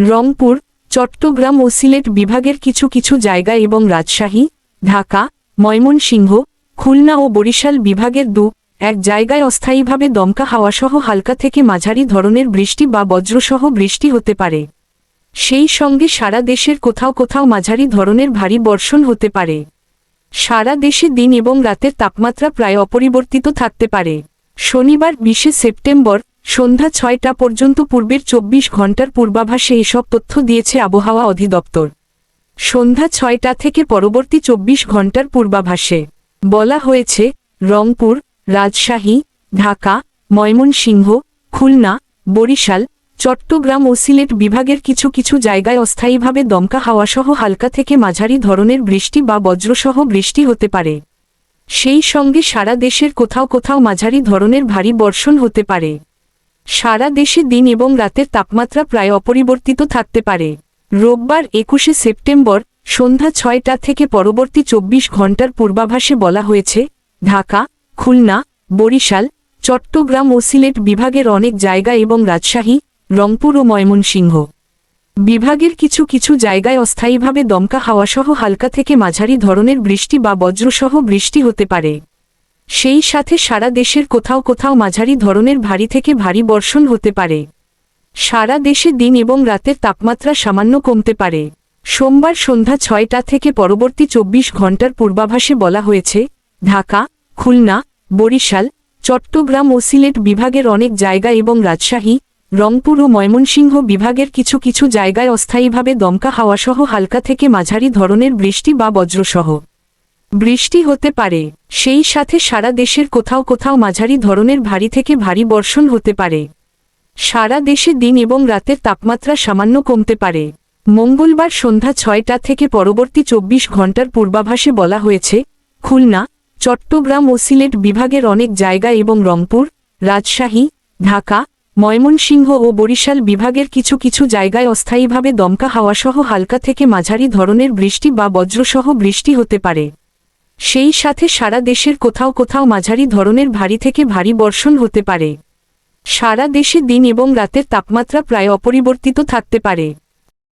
রংপুর, চট্টগ্রাম ও সিলেট বিভাগের কিছু কিছু জায়গা এবং রাজশাহী, ঢাকা, ময়মনসিংহ, খুলনা ও বরিশাল বিভাগের দু, এক জায়গায় অস্থায়ীভাবে দমকা হাওয়াসহ হালকা থেকে মাঝারি ধরনের বৃষ্টি বা বজ্রসহ বৃষ্টি হতে পারে। সেই সঙ্গে সারা দেশের কোথাও কোথাও মাঝারি ধরনের ভারী বর্ষণ হতে পারে। সারা দেশে দিন এবং রাতের তাপমাত্রা প্রায় অপরিবর্তিত থাকতে পারে। শনিবার বিশে সেপ্টেম্বর সন্ধ্যা ছয়টা পর্যন্ত পূর্বের চব্বিশ ঘণ্টার পূর্বাভাসে এসব তথ্য দিয়েছে আবহাওয়া অধিদপ্তর। সন্ধ্যা ছয়টা থেকে পরবর্তী চব্বিশ ঘণ্টার পূর্বাভাসে বলা হয়েছে, রংপুর, রাজশাহী, ঢাকা, ময়মনসিংহ, খুলনা, বরিশাল, চট্টগ্রাম ও সিলেট বিভাগের কিছু কিছু জায়গায় অস্থায়ীভাবে দমকা হাওয়াসহ হালকা থেকে মাঝারি ধরনের বৃষ্টি বা বজ্রসহ বৃষ্টি হতে পারে। সেই সঙ্গে সারা দেশের কোথাও কোথাও মাঝারি ধরনের ভারী বর্ষণ হতে পারে। সারা দেশে দিন এবং রাতের তাপমাত্রা প্রায় অপরিবর্তিত থাকতে পারে। রোববার একুশে সেপ্টেম্বর সন্ধ্যা ছয়টা থেকে পরবর্তী চব্বিশ ঘণ্টার পূর্বাভাসে বলা হয়েছে, ঢাকা, খুলনা, বরিশাল, চট্টগ্রাম ও সিলেট বিভাগের অনেক জায়গা এবং রাজশাহী, রংপুর ও ময়মনসিংহ বিভাগের কিছু কিছু জায়গায় অস্থায়ীভাবে দমকা হাওয়াসহ হালকা থেকে মাঝারি ধরনের বৃষ্টি বা বজ্রসহ বৃষ্টি হতে পারে। সেই সাথে সারা দেশের কোথাও কোথাও মাঝারি ধরনের ভারী থেকে ভারী বর্ষণ হতে পারে। সারা দেশে দিন এবং রাতের তাপমাত্রা সামান্য কমতে পারে। সোমবার সন্ধ্যা ছয়টা থেকে পরবর্তী চব্বিশ ঘণ্টার পূর্বাভাসে বলা হয়েছে, ঢাকা, খুলনা, বরিশাল, চট্টগ্রাম ও সিলেট বিভাগের অনেক জায়গা এবং রাজশাহী, রংপুর ও ময়মনসিংহ বিভাগের কিছু কিছু জায়গায় অস্থায়ীভাবে দমকা হাওয়াসহ হালকা থেকে মাঝারি ধরনের বৃষ্টি বা বজ্রসহ। বৃষ্টি হতে পারে, সেই সাথে সারা দেশের কোথাও কোথাও মাঝারি ধরনের ভারী থেকে ভারী বর্ষণ হতে পারে। সারা দেশে দিন এবং রাতের তাপমাত্রা সামান্য কমতে পারে। মঙ্গলবার সন্ধ্যা ছয়টা থেকে পরবর্তী চব্বিশ ঘণ্টার পূর্বাভাসে বলা হয়েছে, খুলনা, চট্টগ্রাম ও সিলেট বিভাগের অনেক জায়গা এবং রংপুর, রাজশাহী, ঢাকা, ময়মনসিংহ ও বরিশাল বিভাগের কিছু কিছু জায়গায় অস্থায়ীভাবে দমকা হাওয়াসহ হালকা থেকে মাঝারি ধরনের বৃষ্টি বা বজ্রসহ বৃষ্টি হতে পারে। সেই সাথে সারা দেশের কোথাও কোথাও মাঝারি ধরনের ভারী থেকে ভারী বর্ষণ হতে পারে। সারা দেশে দিন এবং রাতের তাপমাত্রা প্রায় অপরিবর্তিত থাকতে পারে।